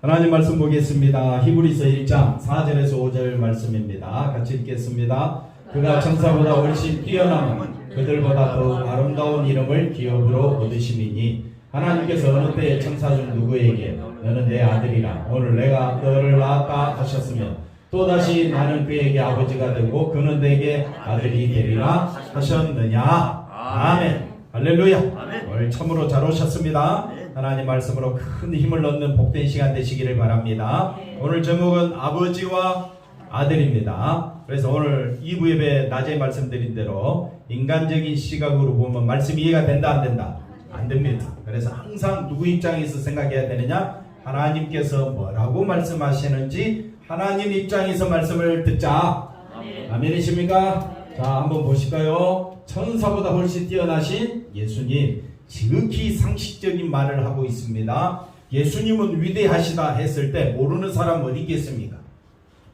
하나님 말씀 보겠습니다. 히브리서 1장 4절에서 5절 말씀입니다. 같이 읽겠습니다. 그가 천사보다 훨씬 뛰어남은 그들보다 더 아름다운 이름을 기업으로 얻으심이니 하나님께서 어느 때에 천사 중 누구에게 너는 내 아들이라 오늘 내가 너를 낳았다 하셨으면 또다시 나는 그에게 아버지가 되고 그는 내게 아들이 되리라 하셨느냐 아멘 할렐루야. 오늘 참으로 잘 오셨습니다 네. 하나님 말씀으로 큰 힘을 얻는 복된 시간 되시기를 바랍니다 오늘 제목은 아버지와 아들입니다 그래서 오늘 2부 예배 낮에 말씀드린 대로 인간적인 시각으로 보면 말씀 이해가 된다 안 된다 안 됩니다 그래서 항상 누구 입장에서 생각해야 되느냐 하나님께서 뭐라고 말씀하시는지 하나님 입장에서 말씀을 듣자 아멘. 아멘이십니까? 자, 한번 보실까요? 천사보다 훨씬 뛰어나신 예수님. 지극히 상식적인 말을 하고 있습니다. 예수님은 위대하시다 했을 때 모르는 사람 어디 있겠습니까?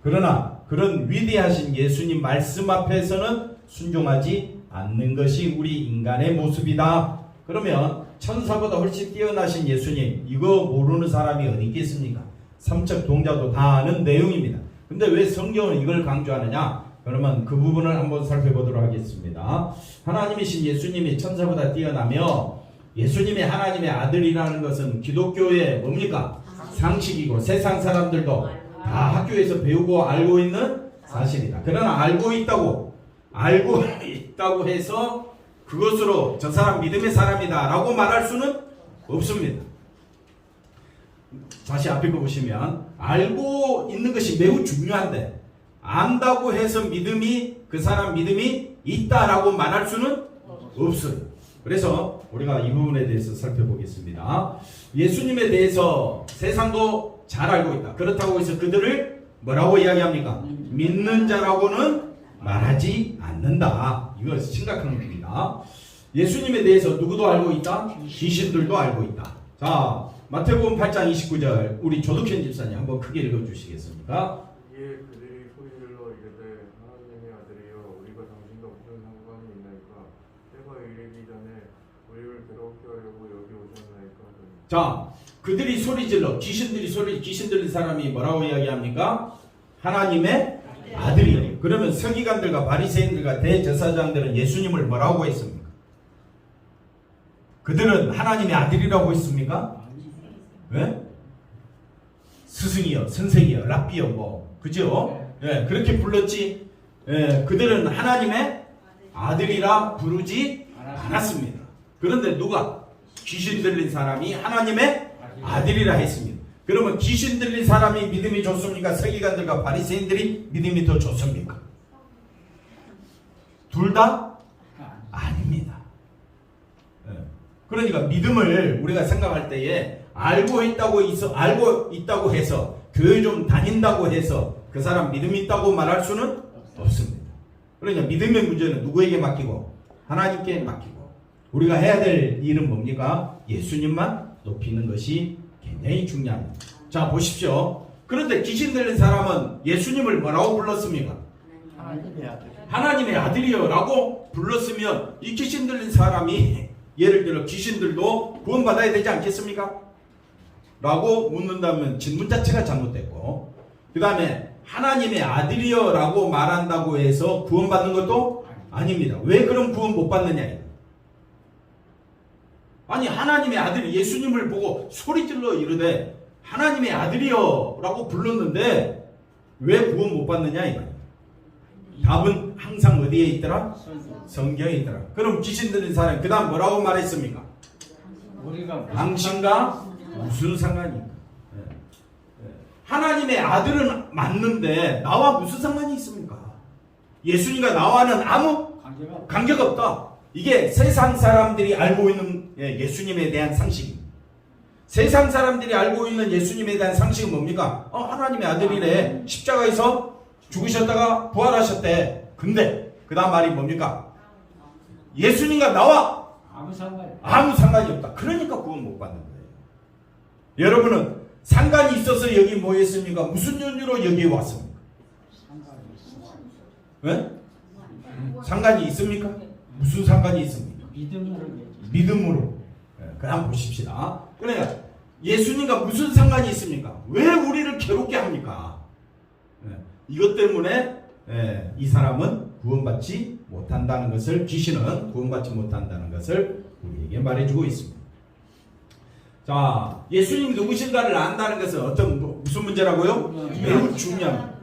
그러나 그런 위대하신 예수님 말씀 앞에서는 순종하지 않는 것이 우리 인간의 모습이다. 그러면 천사보다 훨씬 뛰어나신 예수님, 이거 모르는 사람이 어디 있겠습니까? 삼척 동자도 다 아는 내용입니다. 근데 왜 성경은 이걸 강조하느냐? 그러면 그 부분을 한번 살펴보도록 하겠습니다. 하나님이신 예수님이 천사보다 뛰어나며 예수님이 하나님의 아들이라는 것은 기독교의 뭡니까? 상식이고 세상 사람들도 다 학교에서 배우고 알고 있는 사실이다. 그러나 알고 있다고 알고 있다고 해서 그것으로 저 사람 믿음의 사람이다라고 말할 수는 없습니다. 다시 앞에 거 보시면 알고 있는 것이 매우 중요한데 안다고 해서 믿음이 그 사람 믿음이 있다라고 말할 수는 없어요. 그래서 우리가 이 부분에 대해서 살펴보겠습니다. 예수님에 대해서 세상도 잘 알고 있다. 그렇다고 해서 그들을 뭐라고 이야기합니까? 믿는 자라고는 말하지 않는다. 이거 심각한 겁니다. 예수님에 대해서 누구도 알고 있다? 귀신들도 알고 있다. 자, 마태복음 8장 29절 우리 조덕현 집사님 한번 크게 읽어주시겠습니까? 이에 그들이 소리질러 이르되 하나님의 아들이여 우리가 당신과 무슨 상관이 있나이까 때가 이르기 전에 우리를 괴롭게 하려고 여기 오셨나이까 하더니 자, 그들이 소리 질러 귀신들이 소리 귀신 들린 사람이 뭐라고 이야기합니까? 하나님의 아들이요. 그러면 서기관들과 바리새인들과 대제사장들은 예수님을 뭐라고 했습니까? 그들은 하나님의 아들이라고 했습니까? 왜? 스승이요, 선생이요, 랍비요, 뭐 그죠? 예, 그렇게 불렀지. 예, 그들은 하나님의 아들이라 부르지 않았습니다. 그런데 누가 귀신 들린 사람이 하나님의 아들이라 했습니다. 그러면 귀신 들린 사람이 믿음이 좋습니까? 서기관들과 바리새인들이 믿음이 더 좋습니까? 둘 다 아닙니다. 예. 그러니까 믿음을 우리가 생각할 때에 알고 있다고 있어 알고 있다고 해서 교회 좀 다닌다고 해서 그 사람 믿음이 있다고 말할 수는 없습니다. 그러니까 믿음의 문제는 누구에게 맡기고 하나님께 맡기고 우리가 해야 될 일은 뭡니까? 예수님만 높이는 것이 굉장히 중요합니다. 자 보십시오. 그런데 귀신 들린 사람은 예수님을 뭐라고 불렀습니까? 하나님의 아들. 하나님의 아들이여라고 불렀으면 이 귀신 들린 사람이 예를 들어 귀신들도 구원받아야 되지 않겠습니까? 라고 묻는다면 질문 자체가 잘못됐고 그 다음에 하나님의 아들이여 라고 말한다고 해서 구원받는 것도 아닙니다. 왜 그럼 구원 못 받느냐? 아니 하나님의 아들 예수님을 보고 소리질러 이르되 하나님의 아들이여 라고 불렀는데 왜 구원 못 받느냐 이거. 답은 항상 어디에 있더라? 성경에 있더라. 그럼 귀신 들린 사람 그 다음 뭐라고 말했습니까? 우리가 당신과 무슨 상관입니까? 예. 예. 하나님의 아들은 맞는데 나와 무슨 상관이 있습니까? 예수님과 나와는 아무 관계가 없다. 이게 세상 사람들이 알고 있는 예, 예수님에 대한 상식입니다. 세상 사람들이 알고 있는 예수님에 대한 상식은 뭡니까? 어, 하나님의 아들이래. 십자가에서 죽으셨다가 부활하셨대. 근데 그 다음 말이 뭡니까? 예수님과 나와 아무 상관이 아무 상관이 없다. 그러니까 구원 못 받는 거예요. 여러분은 상관이 있어서 여기 모였습니까? 무슨 이유로 여기 왔습니까? 왜? 상관이 있습니까? 무슨 상관이 있습니까? 믿음으로. 믿음으로. 예, 그냥 보십시다. 그러니까 예수님과 무슨 상관이 있습니까? 왜 우리를 괴롭게 합니까? 예, 이것 때문에 예, 이 사람은 구원받지 못한다는 것을 귀신은 구원받지 못한다는 것을 우리에게 말해주고 있습니다. 자, 예수님이 누구신가를 안다는 것은 어떤 뭐- 무슨 문제라고요? 매우 중요합니다.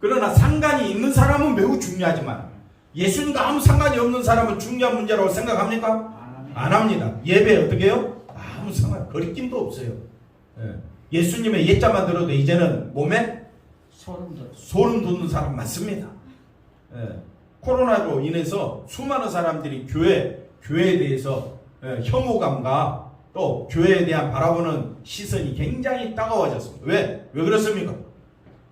그러나 상관이 있는 사람은 매우 중요하지만 예수님과 아무 상관이 없는 사람은 중요한 문제라고 생각합니까? 안 합니다. 예배 어떻게 해요? 아무 상관, 거리낌도 없어요. 예. 수님의 예자만 들어도 이제는 몸에 소름 돋. 소름 돋는 사람 많습니다. 예. 코로나로 인해서 수많은 사람들이 교회, 교회에 대해서 예, 혐오감과 또 교회에 대한 바라보는 시선이 굉장히 따가워졌습니다. 왜? 왜 그렇습니까?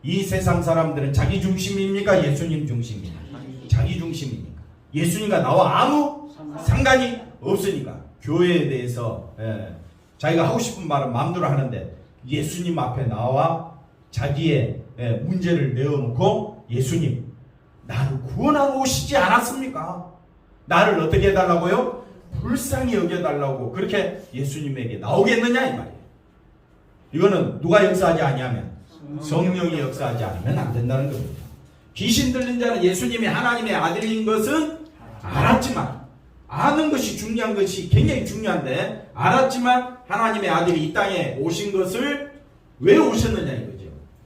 이 세상 사람들은 자기 중심입니까? 예수님 중심입니까? 자기 중심이니까. 예수님과 나와 아무 상관이 없으니까 교회에 대해서 예, 자기가 하고 싶은 말은 마음대로 하는데 예수님 앞에 나와 자기의 예, 문제를 내어놓고 예수님 나를 구원하러 오시지 않았습니까? 나를 어떻게 해달라고요? 불쌍히 여겨달라고 그렇게 예수님에게 나오겠느냐 이 말이에요. 이거는 누가 역사하지 아니하면 성령이 역사하지 않으면 안 된다는 겁니다. 귀신 들린 자는 예수님이 하나님의 아들인 것은 알았지만 아는 것이 중요한 것이 굉장히 중요한데 알았지만 하나님의 아들이 이 땅에 오신 것을 왜 오셨느냐 이거죠.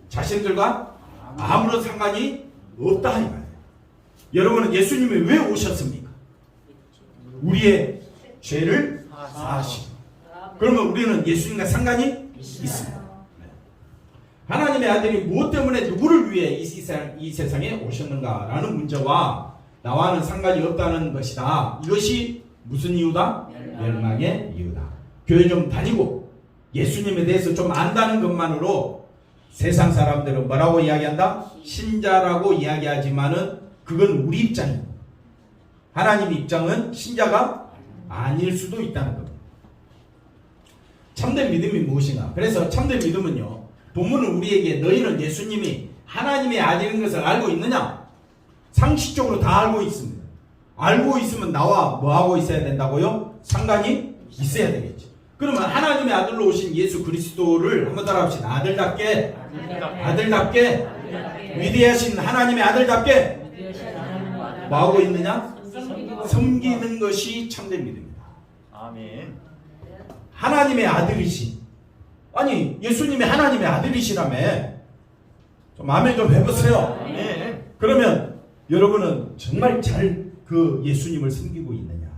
자신들과 아무런 상관이 없다 이 말이에요. 여러분은 예수님이 왜 오셨습니까? 우리의 죄를 사하시고 그러면 우리는 예수님과 상관이 있습니다. 네. 하나님의 아들이 무엇 때문에 누구를 위해 이 세상, 이 세상에 오셨는가라는 문제와 나와는 상관이 없다는 것이다. 이것이 무슨 이유다? 멸망의 이유다. 교회 좀 다니고 예수님에 대해서 좀 안다는 것만으로 세상 사람들은 뭐라고 이야기한다? 신자라고 이야기하지만은 그건 우리 입장입니다. 하나님 입장은 신자가 아닐 수도 있다는 겁니다. 참된 믿음이 무엇인가? 그래서 참된 믿음은요. 본문은 우리에게 너희는 예수님이 하나님의 아들인 것을 알고 있느냐? 상식적으로 다 알고 있습니다. 알고 있으면 나와 뭐 하고 있어야 된다고요? 상관이 있어야 되겠죠. 그러면 하나님의 아들로 오신 예수 그리스도를 한번 따라합시다. 아들답게 아들답게 위대하신 하나님의 아들답게 뭐 하고 있느냐? 섬기는 것이 참된 믿음입니다. 아멘. 하나님의 아들이신 아니 예수님이 하나님의 아들이시라며 좀 마음에 좀 해보세요. 아멘. 그러면 여러분은 정말 잘 그 예수님을 섬기고 있느냐?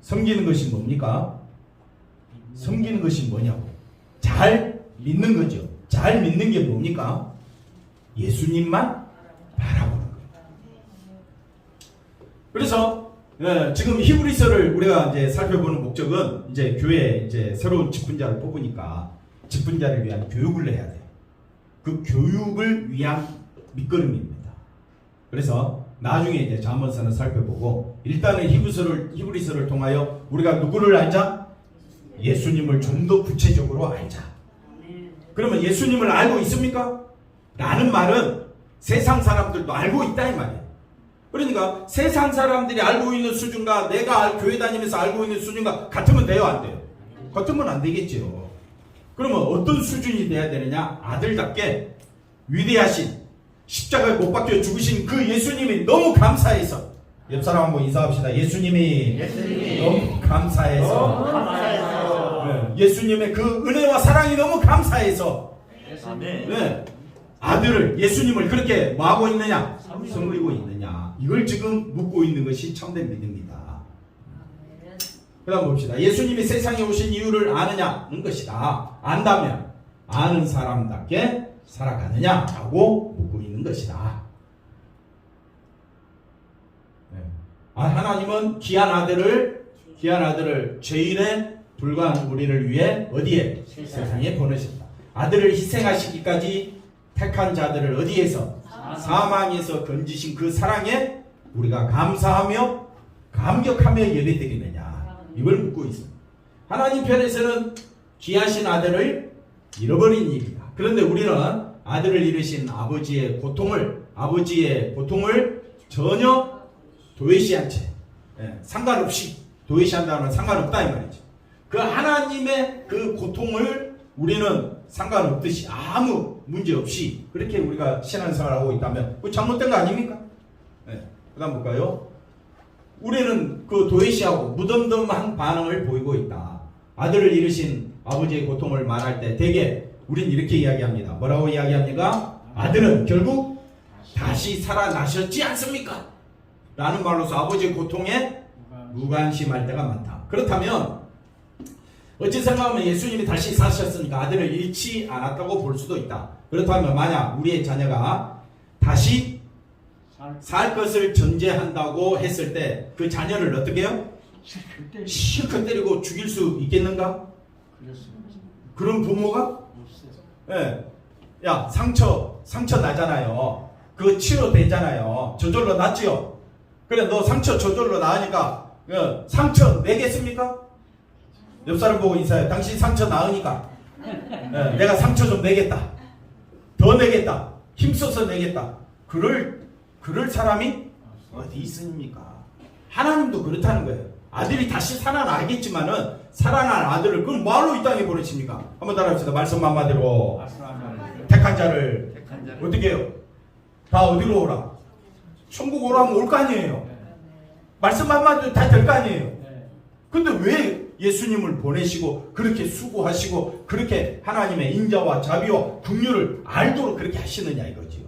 섬기는 것이 뭡니까? 섬기는 것이 뭐냐고? 잘 믿는 거죠. 잘 믿는 게 뭡니까? 예수님만 바라보는 거예요. 그래서 예, 지금 히브리서를 우리가 이제 살펴보는 목적은 이제 교회 이제 새로운 직분자를 뽑으니까 직분자를 위한 교육을 해야 돼요. 그 교육을 위한 밑거름입니다. 그래서 나중에 이제 잠언서는 살펴보고 일단은 히브리서를 히브리서를 통하여 우리가 누구를 알자? 예수님을 좀 더 구체적으로 알자. 그러면 예수님을 알고 있습니까? 라는 말은 세상 사람들도 알고 있다 이 말이에요. 그러니까 세상 사람들이 알고 있는 수준과 내가 알- 교회 다니면서 알고 있는 수준과 같으면 돼요 안 돼요? 같으면 안 되겠죠. 그러면 어떤 수준이 돼야 되느냐? 아들답게 위대하신 십자가에 못 박혀 죽으신 그 예수님이 너무 감사해서 옆 사람 한번 인사합시다. 예수님이 예수님이 너무 감사해서 감사해서 네, 예수님의 그 은혜와 사랑이 너무 감사해서. 네, 아들을 예수님을 그렇게 뭐하고 있느냐 섬기고 있느냐 이걸 지금 묻고 있는 것이 참된 믿음입니다. 그 다음 봅시다. 예수님이 세상에 오신 이유를 아느냐는 것이다. 안다면 아는 사람답게 살아가느냐라고 있는 것이다. 네. 아, 하나님은 귀한 아들을 귀한 아들을 죄인에 불과한 우리를 위해 어디에 세상에 보내셨다. 아들을 희생하시기까지 택한 자들을 어디에서 사망에서 건지신 그 사랑에 우리가 감사하며 감격하며 예배드리느냐 이걸 묻고 있습니다. 하나님 편에서는 귀하신 아들을 잃어버린 일이다. 그런데 우리는 아들을 잃으신 아버지의 고통을 아버지의 고통을 전혀 도외시한 채 예, 상관없이 도외시한다는 상관없다 이 말이죠. 그 하나님의 그 고통을 우리는 상관없듯이 아무 문제 없이 그렇게 우리가 신앙생활을 하고 있다면 그 잘못된 거 아닙니까? 네. 그다음 볼까요? 우리는 그 도외시하고 무덤덤한 반응을 보이고 있다. 아들을 잃으신 아버지의 고통을 말할 때 대개 우린 이렇게 이야기합니다. 뭐라고 이야기합니까? 아들은 결국 다시 살아나셨지 않습니까? 라는 말로서 아버지의 고통에 무관심할 때가 많다. 그렇다면 어찌 생각하면 예수님이 다시 사셨으니까 아들을 잃지 않았다고 볼 수도 있다. 그렇다면 만약 우리의 자녀가 다시 살살 것을 전제한다고 했을 때 그 자녀를 어떻게 해요? 실컷 때리고 죽일 수 있겠는가? 그런 부모가? 예. 야, 상처, 상처 나잖아요. 그거 치료되잖아요. 저절로 낫지요? 그래, 너 상처 저절로 나으니까, 어, 상처 내겠습니까? 옆 사람 보고 인사해. 당신 상처 나으니까. 예, 내가 상처 좀 내겠다. 더 내겠다. 힘써서 내겠다. 그럴, 그럴 사람이 어디 있습니까? 하나님도 그렇다는 거예요. 아들이 다시 살아나겠지만은, 살아난 아들을, 그럼 뭐하러 이 땅에 보내십니까? 한번 따라합시다. 말씀 한마디로. 택한 자를 어떻게 해요? 다 어디로 오라? 천국 오라면 올 거 아니에요. 말씀 한마디로 다 될 거 아니에요. 네. 근데 왜 예수님을 보내시고 그렇게 수고하시고 그렇게 하나님의 인자와 자비와 긍휼을 알도록 그렇게 하시느냐 이거지요.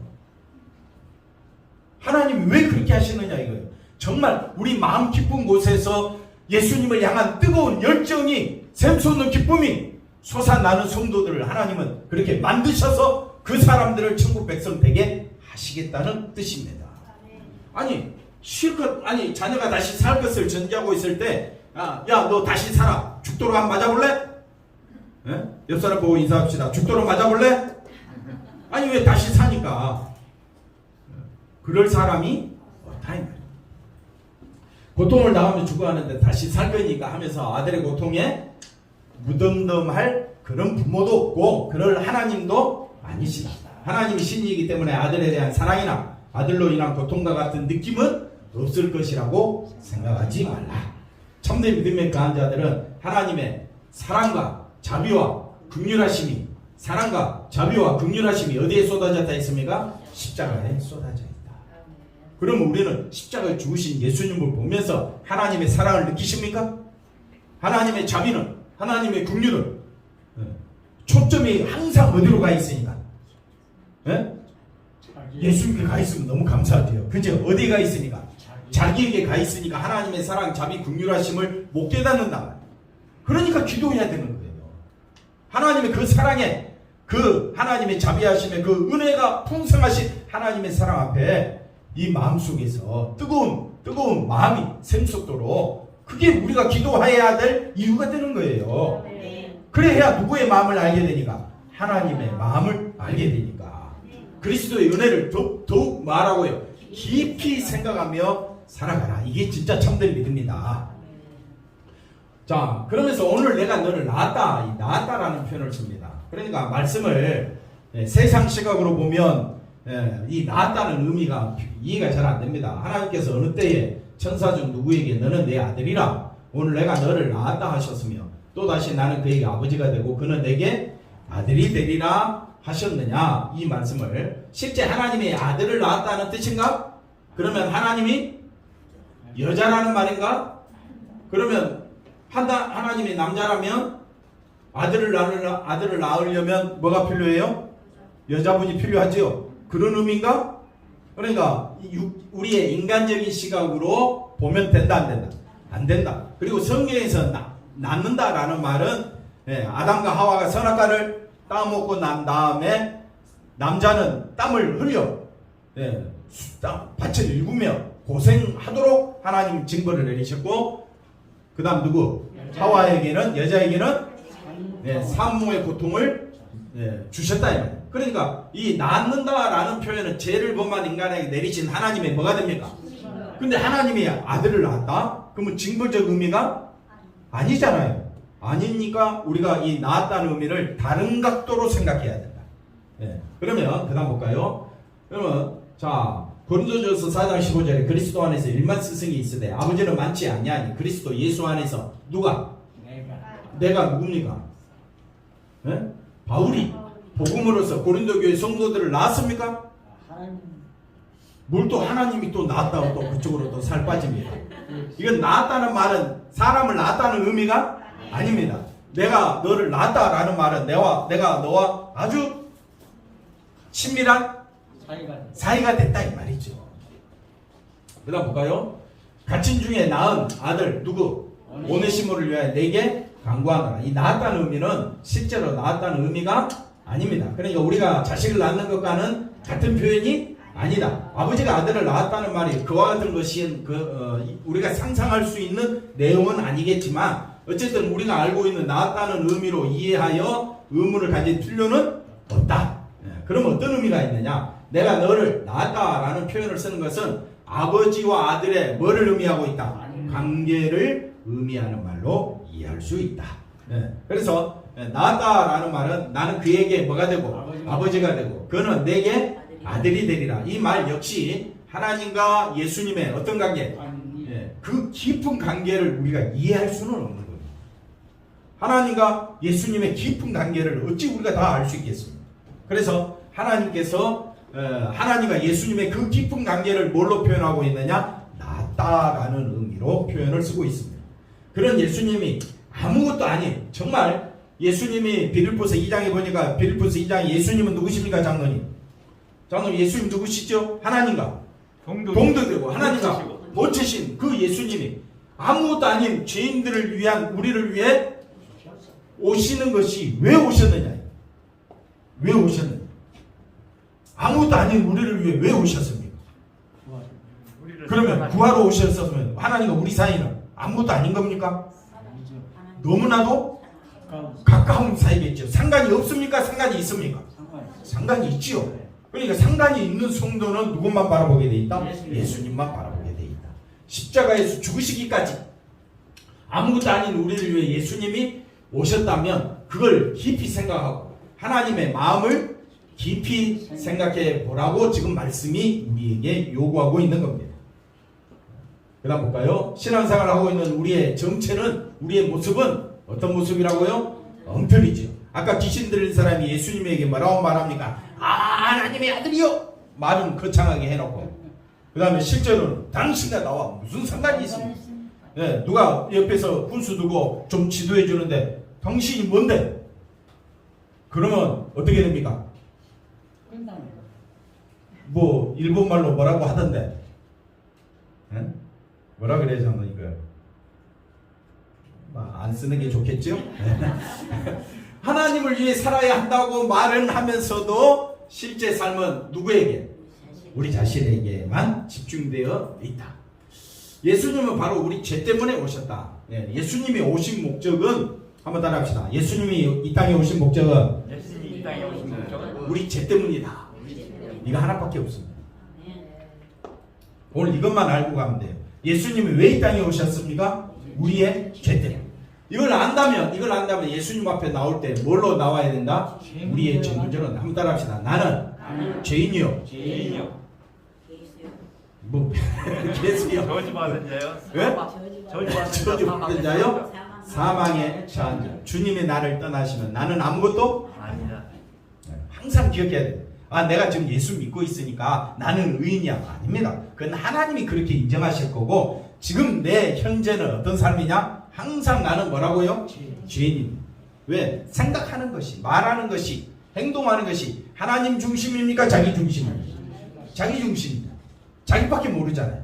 하나님이 왜 그렇게 하시느냐 이거예요. 정말 우리 마음 깊은 곳에서 예수님을 향한 뜨거운 열정이 샘솟는 기쁨이 솟아나는 성도들을 하나님은 그렇게 만드셔서 그 사람들을 천국 백성 되게 하시겠다는 뜻입니다. 아니 실컷 아니 자녀가 다시 살 것을 전제하고 있을 때, 아, 야너 다시 살아 죽도록 한번 맞아볼래? 예? 옆 사람 보고 인사합시다. 죽도록 맞아볼래? 아니 왜 다시 사니까? 그럴 사람이 없다 이. 고통을 당하면 죽어가는데 다시 살 거니까 하면서 아들의 고통에 무덤덤할 그런 부모도 없고 그럴 하나님도 아니시다. 하나님이 신이기 때문에 아들에 대한 사랑이나 아들로 인한 고통과 같은 느낌은 없을 것이라고 생각하지 말라. 참된 믿음의 강한 자들은 하나님의 사랑과 자비와 극률하심이 사랑과 자비와 극률하심이 어디에 쏟아졌다 했습니까? 십자가에 쏟아져 있다. 그럼 우리는 십자가에 죽으신 예수님을 보면서 하나님의 사랑을 느끼십니까? 하나님의 자비는 하나님의 긍휼은 예, 초점이 항상 어디로 가 있으니까 예? 예수님께 가 있으면 너무 감사하대요. 그죠? 어디 가 있으니까 자기 자기에게 가 있으니까 하나님의 사랑, 자비, 긍휼하심을 못 깨닫는다. 그러니까 기도해야 되는 거예요. 하나님의 그 사랑에 그 하나님의 자비하심의 그 은혜가 풍성하신 하나님의 사랑 앞에 이 마음 속에서 뜨거운 뜨거운 마음이 샘솟도록 그게 우리가 기도해야 될 이유가 되는 거예요. 그래야 누구의 마음을 알게 되니까? 하나님의 마음을 알게 되니까. 그리스도의 은혜를 더욱, 더욱 말하고요. 깊이 생각하며 살아가라. 이게 진짜 참된 믿음이다. 자 그러면서 오늘 내가 너를 낳았다 이 낳았다라는 표현을 씁니다. 그러니까 말씀을 예, 세상 시각으로 보면 예, 이 낳았다는 의미가 이해가 잘 안 됩니다 하나님께서 어느 때에 천사 중 누구에게 너는 내 아들이라 오늘 내가 너를 낳았다 하셨으며 또다시 나는 그에게 아버지가 되고 그는 내게 아들이 되리라 하셨느냐 이 말씀을 실제 하나님의 아들을 낳았다는 뜻인가? 그러면 하나님이 여자라는 말인가? 그러면 하나, 하나님이 남자라면 아들을 낳으려면 뭐가 필요해요? 여자분이 필요하지요. 그런 의미인가? 그러니까 우리의 인간적인 시각으로 보면 된다 안 된다? 안 된다. 그리고 성경에서 나, 낳는다라는 말은 예, 아담과 하와가 선악과를 따먹고 난 다음에 남자는 땀을 흘려 예, 수- 땀, 밭을 일구며 고생하도록 하나님 징벌을 내리셨고 그 다음 누구? 하와에게는 여자에게는 예, 산모의 고통을 예, 주셨다. 그러니까 이 낳는다라는 표현은 죄를 범한 인간에게 내리신 하나님의 뭐가 됩니까? 근데 하나님이 아들을 낳았다? 그러면 징벌적 의미가 아니잖아요. 아니니까 우리가 이 낳았다는 의미를 다른 각도로 생각해야 된다. 예. 그러면 그다음 볼까요? 그러면 자 고린도전서 4장 15절에 그리스도 안에서 일만 스승이 있으되 아버지는 많지 아니하니 그리스도 예수 안에서 누가 내가 내가 누굽니까? 예? 바울이 복음으로서 고린도 교회 성도들을 낳았습니까? 또 하나님이 또 낳았다고 또 그쪽으로 또 살 빠집니다. 이건 낳았다는 말은 사람을 낳았다는 의미가 아닙니다. 내가 너를 낳았다라는 말은 내와 내가 너와 아주 친밀한 사이가 됐다 이 말이죠. 그다음 볼까요? 가친 중에 낳은 아들 누구? 오네시모를 위하여 내게 강구하노라. 이 낳았다는 의미는 실제로 낳았다는 의미가 아닙니다. 그러니까 우리가 자식을 낳는 것과는 같은 표현이 아니다. 아버지가 아들을 낳았다는 말이 그와 같은 것이 그 어, 이- 우리가 상상할 수 있는 내용은 아니겠지만 어쨌든 우리가 알고 있는 낳았다는 의미로 이해하여 의문을 가질 필요는 없다. 예, 그럼 어떤 의미가 있느냐? 내가 너를 낳았다라는 표현을 쓰는 것은 아버지와 아들의 뭐를 의미하고 있다? 관계를 의미하는 말로 이해할 수 있다. 예, 그래서 예, 낳았다라는 말은 나는 그에게 뭐가 되고 아버지가 아버지 가 되고 그는 내게 아들이 되리라. 이 말 역시 하나님과 예수님의 어떤 관계? 아니 예, 그 깊은 관계를 우리가 이해할 수는 없는 겁니다. 하나님과 예수님의 깊은 관계를 어찌 우리가 다 알 수 있겠습니까? 그래서 하나님께서 어, 하나님과 예수님의 그 깊은 관계를 뭘로 표현하고 있느냐? 낫다라는 의미로 표현을 쓰고 있습니다. 그런 예수님이 아무것도 아닌 정말 예수님이 비릴포스 2장에 보니까 비릴포스 2장에 예수님은 누구십니까 장로님? 장로님 예수님 누구시죠? 하나님과 동등되고 하나님과 모치신 그 예수님이 아무것도 아닌 죄인들을 위한 우리를 위해 오시는 것이 왜 오셨느냐? 왜 오셨느냐? 아무것도 아닌 우리를 위해 왜 오셨습니까? 그러면 구하러 오셨으면 하나님과 우리 사이는 아무것도 아닌 겁니까? 너무나도 가까운 사이겠죠. 상관이 없습니까? 상관이 있습니까? 상관이 있지요. 그러니까 상관이 있는 성도는 누구만 바라보게 돼 있다? 예수님. 예수님만 바라보게 돼 있다. 십자가에서 죽으시기까지 아무것도 아닌 우리를 위해 예수님이 오셨다면 그걸 깊이 생각하고 하나님의 마음을 깊이 생각해 보라고 지금 말씀이 우리에게 요구하고 있는 겁니다. 그 다음 볼까요? 신앙생활을 하고 있는 우리의 정체는 우리의 모습은 어떤 모습이라고요? 엉터리죠. 아까 귀신 들린 사람이 예수님에게 뭐라고 말합니까? 아 하나님의 아들이요. 말은 거창하게 해놓고 그 다음에 실제로는 당신과 나와 무슨 상관이 있습니까? 네, 누가 옆에서 훈수 두고 좀 지도해 주는데 당신이 뭔데? 그러면 어떻게 됩니까? 끝나는 뭐 일본말로 뭐라고 하던데? 예? 뭐라 그래야 저는 이거 뭐, 안 쓰는 게 좋겠죠? 하나님을 위해 살아야 한다고 말은 하면서도 실제 삶은 누구에게? 우리 자신에게만 집중되어 있다. 예수님은 바로 우리 죄 때문에 오셨다. 예, 예수님이 오신 목적은 한번 따라합시다. 예수님이 이 땅에 오신 목적은 예수님이 이 땅에 오신 목적은 우리 죄 때문이다. 이거 하나밖에 없습니다. 오늘 이것만 알고 가면 돼요. 예수님이 왜 이 땅에 오셨습니까? 우리의 죄 때문에. 이걸 안다면, 이걸 안다면 예수님 앞에 나올 때 뭘로 나와야 된다? 우리의 죄 문제로 한번 따라합시다. 나는 죄인이요. 죄인이요. 뭐, 예수요. 저지 받은 자요. 왜? 저지 받은 자. 주님이 나를 떠나시면 나는 아무것도 아니다. 항상 기억해야 돼. 아, 내가 지금 예수 믿고 있으니까 나는 의인이야. 아닙니다. 그건 하나님이 그렇게 인정하실 거고, 지금 내 현재는 어떤 삶이냐? 항상 나는 뭐라고요? 죄인입니다. 왜? 생각하는 것이, 말하는 것이, 행동하는 것이 하나님 중심입니까? 자기 중심입니까? 자기 중심입니다. 자기밖에 모르잖아요.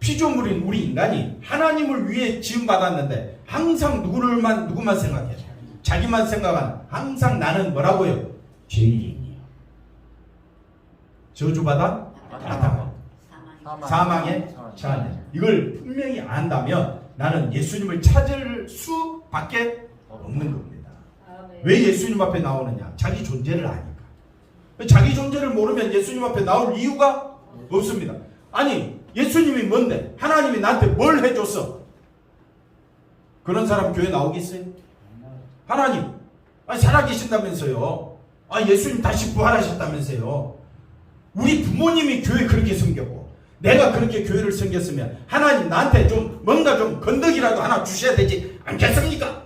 피조물인 우리 인간이 하나님을 위해 지음 받았는데 항상 누구를만 누구만 생각해요. 자기만 생각하는 항상 나는 뭐라고요? 죄인이에요. 저주받아 아담 사망에 처한 이걸 분명히 안다면 나는 예수님을 찾을 수밖에 없는 겁니다. 왜 예수님 앞에 나오느냐? 자기 존재를 아니까. 자기 존재를 모르면 예수님 앞에 나올 이유가 없습니다. 아니 예수님이 뭔데? 하나님이 나한테 뭘 해줬어? 그런 사람 교회 나오겠어요? 하나님, 아니 살아계신다면서요. 아 예수님 다시 부활하셨다면서요. 우리 부모님이 교회 그렇게 섬겼고 내가 그렇게 교회를 섬겼으면 하나님 나한테 좀 뭔가 좀 건더기라도 하나 주셔야 되지 않겠습니까?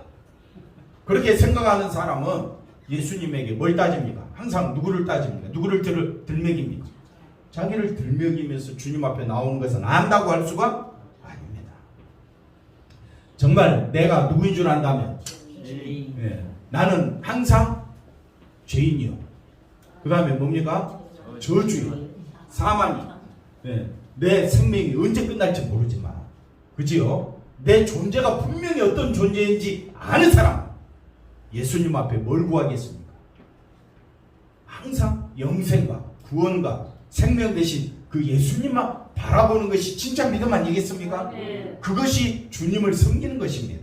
그렇게 생각하는 사람은 예수님에게 뭘 따집니까? 항상 누구를 따집니까? 누구를 들, 들먹입니까? 자기를 들먹이면서 주님 앞에 나오는 것은 안다고 할 수가 아닙니다. 정말 내가 누구인 줄 안다면. 예, 나는 항상 죄인이요. 그 다음에 뭡니까? 저주요. 사망이. 예, 내 생명이 언제 끝날지 모르지만, 그지요? 내 존재가 분명히 어떤 존재인지 아는 사람, 예수님 앞에 뭘 구하겠습니까? 항상 영생과 구원과 생명 대신 그 예수님만 바라보는 것이 진짜 믿음 아니겠습니까? 그것이 주님을 섬기는 것입니다.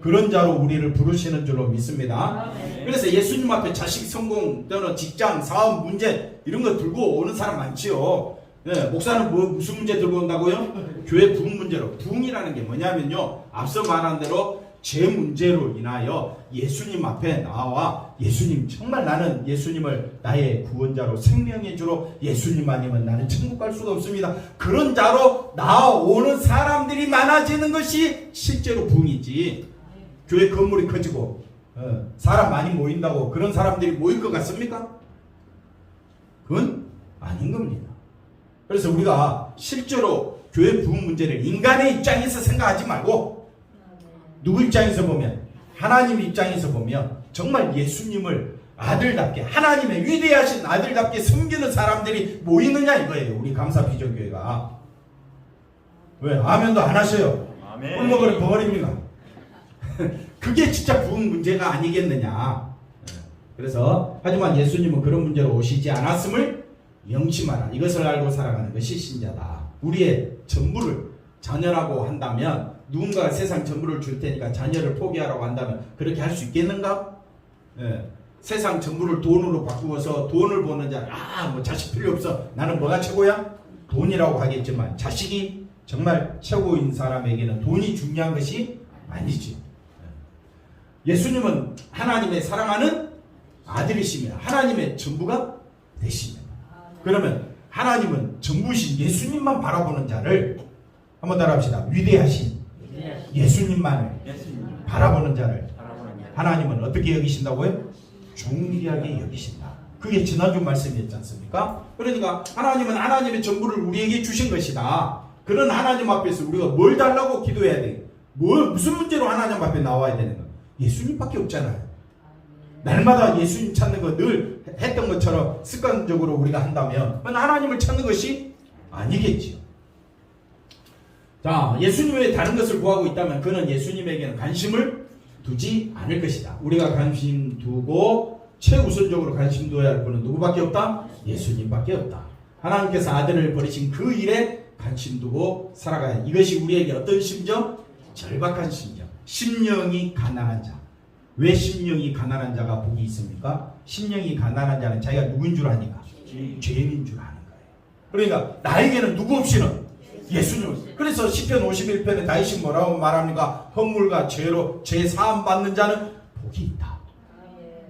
그런 자로 우리를 부르시는 줄로 믿습니다. 그래서 예수님 앞에 자식 성공 또는 직장 사업 문제 이런 거 들고 오는 사람 많지요. 네, 목사는 뭐 무슨 문제 들고 온다고요? 교회 부흥 문제로 부흥이라는 게 뭐냐면요. 앞서 말한 대로 제 문제로 인하여 예수님 앞에 나와 예수님 정말 나는 예수님을 나의 구원자로 생명의 주로 예수님 아니면 나는 천국 갈 수가 없습니다. 그런 자로 나오는 사람들이 많아지는 것이 실제로 부흥이지. 교회 건물이 커지고 어, 사람 많이 모인다고 그런 사람들이 모일 것 같습니까? 그건 아닌 겁니다. 그래서 우리가 실제로 교회 부흥 문제를 인간의 입장에서 생각하지 말고 누구 입장에서 보면 하나님 입장에서 보면 정말 예수님을 아들답게 하나님의 위대하신 아들답게 섬기는 사람들이 모이느냐 이거예요. 우리 감사 비전교회가 왜 아멘도 안 하셔요? 꿀먹을 벙어리입니까? 그게 진짜 부흥 문제가 아니겠느냐. 그래서 하지만 예수님은 그런 문제로 오시지 않았음을 명심하라. 이것을 알고 살아가는 것이 신자다. 우리의 전부를 자녀라고 한다면 누군가가 세상 전부를 줄 테니까 자녀를 포기하라고 한다면 그렇게 할 수 있겠는가? 예. 세상 전부를 돈으로 바꾸어서 돈을 버는 자, 아, 뭐 자식 필요 없어. 나는 뭐가 최고야? 돈이라고 하겠지만 자식이 정말 최고인 사람에게는 돈이 중요한 것이 아니지. 예수님은 하나님의 사랑하는 아들이시며 하나님의 전부가 되십니다. 그러면 하나님은 전부신 예수님만 바라보는 자를 한번 따라합시다. 위대하신 예수님만을 예수님 바라보는 자를. 하나님은 어떻게 여기신다고요? 존귀하게 여기신다. 그게 지난주 말씀이었지 않습니까? 그러니까 하나님은 하나님의 전부를 우리에게 주신 것이다. 그런 하나님 앞에서 우리가 뭘 달라고 기도해야 돼? 뭘 무슨 문제로 하나님 앞에 나와야 되는 거? 예수님밖에 없잖아요. 날마다 예수님 찾는 거 늘 했던 것처럼 습관적으로 우리가 한다면 하나님을 찾는 것이 아니겠지요. 자, 예수님 외에 다른 것을 구하고 있다면 그는 예수님에게는 관심을 두지 않을 것이다. 우리가 관심 두고 최우선적으로 관심 두어야 할 분은 누구밖에 없다? 예수님밖에 없다. 하나님께서 아들을 버리신 그 일에 관심 두고 살아가야 해. 이것이 우리에게 어떤 심정? 절박한 심정. 심령이 가난한 자. 왜 심령이 가난한 자가 복이 있습니까? 심령이 가난한 자는 자기가 누구인 줄 아니까? 죄인인 줄 아는 거예요. 그러니까 나에게는 누구 없이는 예수님. 그래서 시편 51편에 다윗이 뭐라고 말합니까? 허물과 죄로 죄 사함 받는 자는 복이 있다.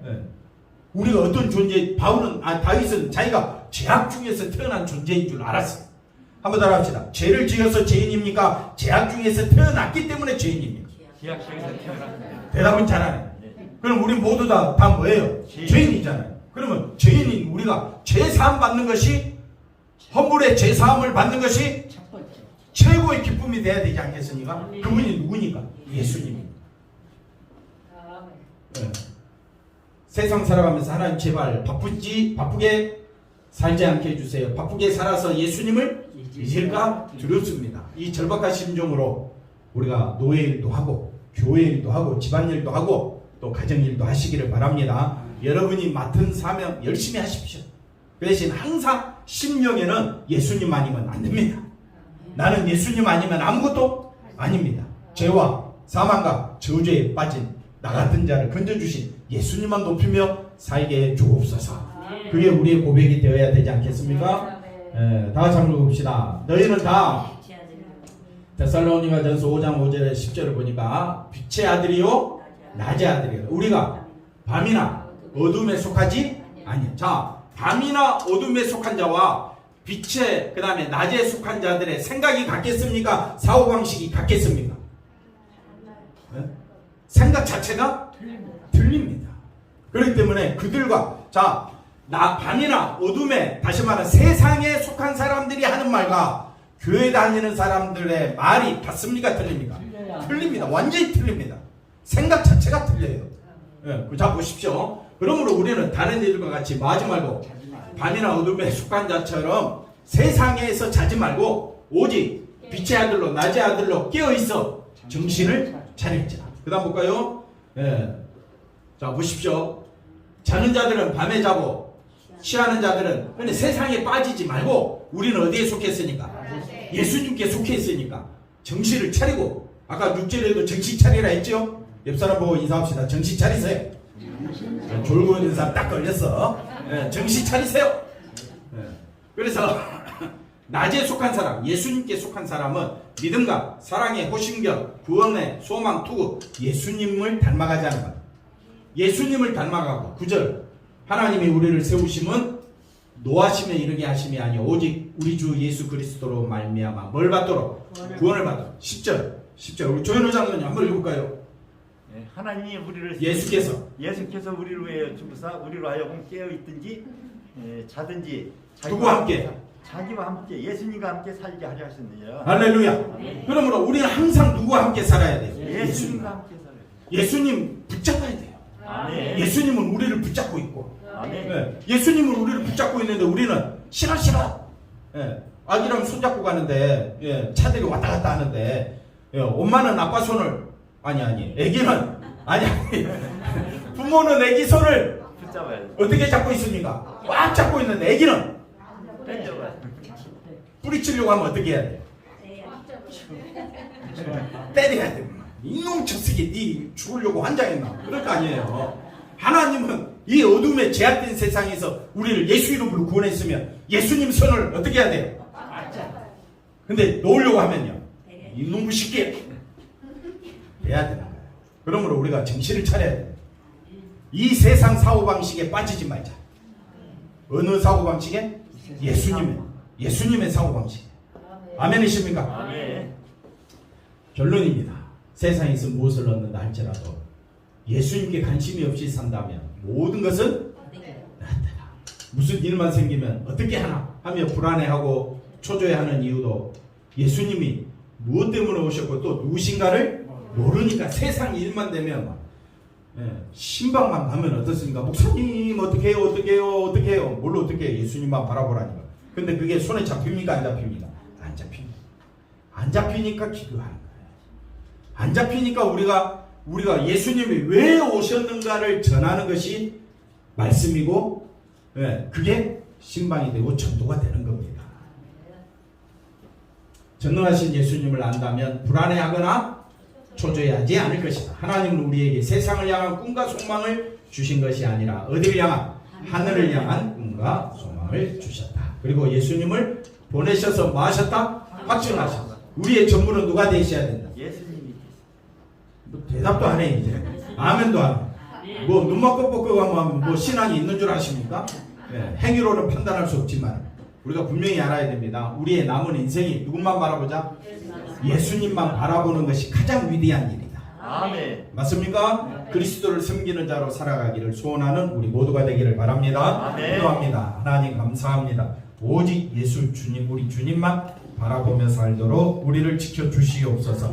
네. 우리가 어떤 존재? 바울은 아 다윗은 자기가 죄악 중에서 태어난 존재인 줄 알았어요. 한번 따라합시다. 죄를 지어서 죄인입니까? 죄악 중에서 태어났기 때문에 죄인입니까? 대답은 잘하네. 네. 그럼 우리 모두 다, 다 뭐예요? 죄인. 죄인이잖아요. 그러면 죄인인 우리가 죄사함 받는 것이 허물의 죄사함을 받는 것이. 최고의 기쁨이 돼야 되지 않겠습니까? 그분이 누구니까? 예수님입니다. 네. 세상 살아가면서 하나님 제발 바쁘지 바쁘게 살지 않게 해주세요. 바쁘게 살아서 예수님을 잊을까 두렵습니다. 이 절박한 심정으로 우리가 노예 일도 하고 교회 일도 하고 집안 일도 하고 또 가정 일도 하시기를 바랍니다. 여러분이 맡은 사명 열심히 하십시오. 그 대신 항상 심령에는 예수님 아니면 안 됩니다. 나는 예수님 아니면 아무것도 아닙니다. 죄와 사망과 저주에 빠진 나 같은 자를 건져주신 예수님만 높이며 살게 주옵소서. 그게 우리의 고백이 되어야 되지 않겠습니까? 예, 다 같이 한번 읽읍시다. 너희는 다 데살로니가 전서 5장 5절에 10절을 보니까 빛의 아들이요 낮의 아들이요. 우리가 밤이나 어둠에 속하지 아니요. 자, 밤이나 어둠에 속한 자와 빛의 그 다음에 낮에 속한 자들의 생각이 같겠습니까? 사고 방식이 같겠습니까? 네? 생각 자체가 틀립니다. 그렇기 때문에 그들과 자, 나 밤이나 어둠에 다시 말하면 세상에 속한 사람들이 하는 말과 교회 다니는 사람들의 말이 같습니까? 틀립니까? 틀려야. 틀립니다. 완전히 틀립니다. 생각 자체가 틀려요. 예, 그자 보십시오. 그러므로 우리는 다른 이들과 같이 마지 말고 밤이나 어둠에 속한 자처럼 세상에서 자지 말고 오직 빛의 아들로 낮의 아들로 깨어 있어 정신을 차릴자. 그다음 볼까요? 예. 자 보십시오. 자는 자들은 밤에 자고 취하는 자들은 근데 세상에 빠지지 말고 우리는 어디에 속했으니까 예수님께 속해 있으니까 정신을 차리고 아까 6절에도 정신 차리라 했죠? 옆 사람 보고 인사합시다. 정신 차리세요. 졸고 사람 딱 걸렸어. 예, 정신 차리세요. 예. 그래서 낮에 속한 사람, 예수님께 속한 사람은 믿음과 사랑의 호심경, 구원의 소망, 투구, 예수님을 닮아가지 않는 것. 예수님을 닮아가고 구절 하나님이 우리를 세우심은 노하심에 이르게 하심이 아니요 오직 우리 주 예수 그리스도로 말미암아 뭘 받도록 구원을 받도록 10절 10절 우리 조현호 장로님 한번 읽을까요? 예, 하나님이 우리를 예수께서 예수께서 우리를 위하여 죽으사 우리로 하여금 깨어 있든지 예, 자든지 누구와 함께? 자기와 함께 예수님과 함께 살게 하려 하셨느니라. 할렐루야 그러므로 우리는 항상 누구와 함께 살아야 돼요? 예수님 예수님과 함께 살아요. 예수님 붙잡아야 돼요 아멘. 예수님은 우리를 붙잡고 있고 아멘. 예, 예수님은 우리를 붙잡고 있는데 우리는 싫어 싫어. 예, 아기랑 손잡고 가는데 예, 차들이 왔다 갔다 하는데 예, 엄마는 아빠 손을 아니 아니 애기는 아니 아니 부모는 애기 손을 붙잡아야 돼. 어떻게 잡고 있습니까? 꽉 잡고 있는데 애기는 땡겨봐. 뿌리치려고 하면 어떻게 해야 돼? 때려야 돼. 이놈 저새끼 니 죽으려고 환장했나? 그럴 거 아니에요. 하나님은 이 어둠에 제약된 세상에서 우리를 예수 이름으로 구원했으면 예수님 손을 어떻게 해야 돼요? 근데 놓으려고 하면요. 이놈의 새끼 돼야 되는 거예요. 그러므로 우리가 정신을 차려야 돼요. 이 세상 사고방식에 빠지지 말자. 어느 사고방식에? 예수님의 예수님의 사고방식. 아멘이십니까? 아멘. 결론입니다. 세상에서 무엇을 얻는다 할지라도 예수님께 관심이 없이 산다면 모든 것은 나한테라. 무슨 일만 생기면 어떻게 하나 하며 불안해하고 초조해하는 이유도 예수님이 무엇 때문에 오셨고 또 누구신가를 모르니까 세상 일만 되면 막 예, 신방만 가면 어떻습니까? 목사님 어떻게 해요? 어떻게 해요? 어떻게 해요? 뭘 어떻게 해요? 예수님만 바라보라니까. 근데 그게 손에 잡힙니까? 안 잡힙니까? 안 잡힙니다. 안 잡히니까 기도하는 거예요. 안 잡히니까 우리가 우리가 예수님이 왜 오셨는가를 전하는 것이 말씀이고, 예, 그게 신방이 되고 전도가 되는 겁니다. 전능하신 예수님을 안다면 불안해하거나 초조해하지 않을 것이다. 하나님은 우리에게 세상을 향한 꿈과 소망을 주신 것이 아니라 어디를 향한 하늘을 향한 꿈과 소망을 주셨다. 그리고 예수님을 보내셔서 뭐 하셨다? 확증하셨다. 우리의 전부는 누가 되셔야 된다. 대답도 안 해 이제 아멘도 안 해. 뭐 눈만 뻑뻑하고 하면 뭐 신앙이 있는 줄 아십니까? 예, 행위로는 판단할 수 없지만 우리가 분명히 알아야 됩니다. 우리의 남은 인생이 누군만 바라보자? 예수님만 바라보는 것이 가장 위대한 일이다. 아멘. 맞습니까? 그리스도를 섬기는 자로 살아가기를 소원하는 우리 모두가 되기를 바랍니다. 아멘. 기도합니다. 하나님 감사합니다. 오직 예수 주님 우리 주님만 바라보며 살도록 우리를 지켜 주시옵소서.